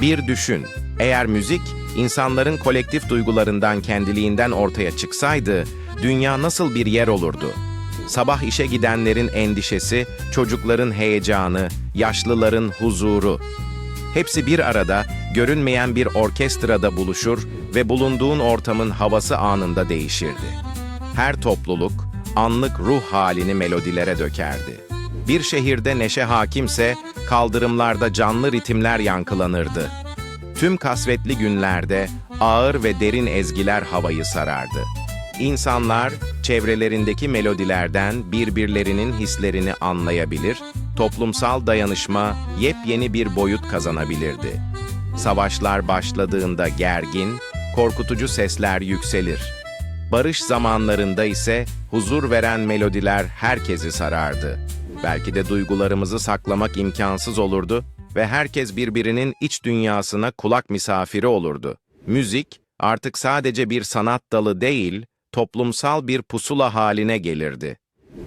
Bir düşün, eğer müzik insanların kolektif duygularından kendiliğinden ortaya çıksaydı, dünya nasıl bir yer olurdu? Sabah işe gidenlerin endişesi, çocukların heyecanı, yaşlıların huzuru. Hepsi bir arada, görünmeyen bir orkestrada buluşur ve bulunduğun ortamın havası anında değişirdi. Her topluluk, anlık ruh halini melodilere dökerdi. Bir şehirde neşe hakimse, kaldırımlarda canlı ritimler yankılanırdı. Tüm kasvetli günlerde ağır ve derin ezgiler havayı sarardı. İnsanlar çevrelerindeki melodilerden birbirlerinin hislerini anlayabilir, toplumsal dayanışma yepyeni bir boyut kazanabilirdi. Savaşlar başladığında gergin, korkutucu sesler yükselir. Barış zamanlarında ise huzur veren melodiler herkesi sarardı. Belki de duygularımızı saklamak imkansız olurdu ve herkes birbirinin iç dünyasına kulak misafiri olurdu. Müzik artık sadece bir sanat dalı değil, toplumsal bir pusula haline gelirdi.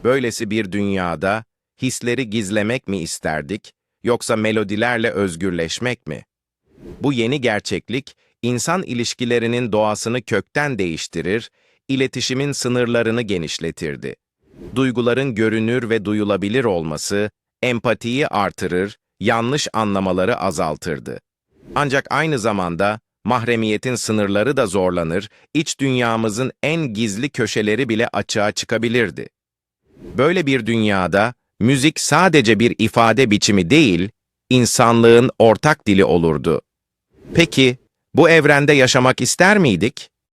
Böylesi bir dünyada hisleri gizlemek mi isterdik yoksa melodilerle özgürleşmek mi? Bu yeni gerçeklik insan ilişkilerinin doğasını kökten değiştirir, iletişimin sınırlarını genişletirdi. Duyguların görünür ve duyulabilir olması empatiyi artırır, yanlış anlamaları azaltırdı. Ancak aynı zamanda mahremiyetin sınırları da zorlanır, iç dünyamızın en gizli köşeleri bile açığa çıkabilirdi. Böyle bir dünyada müzik sadece bir ifade biçimi değil, insanlığın ortak dili olurdu. Peki, bu evrende yaşamak ister miydik?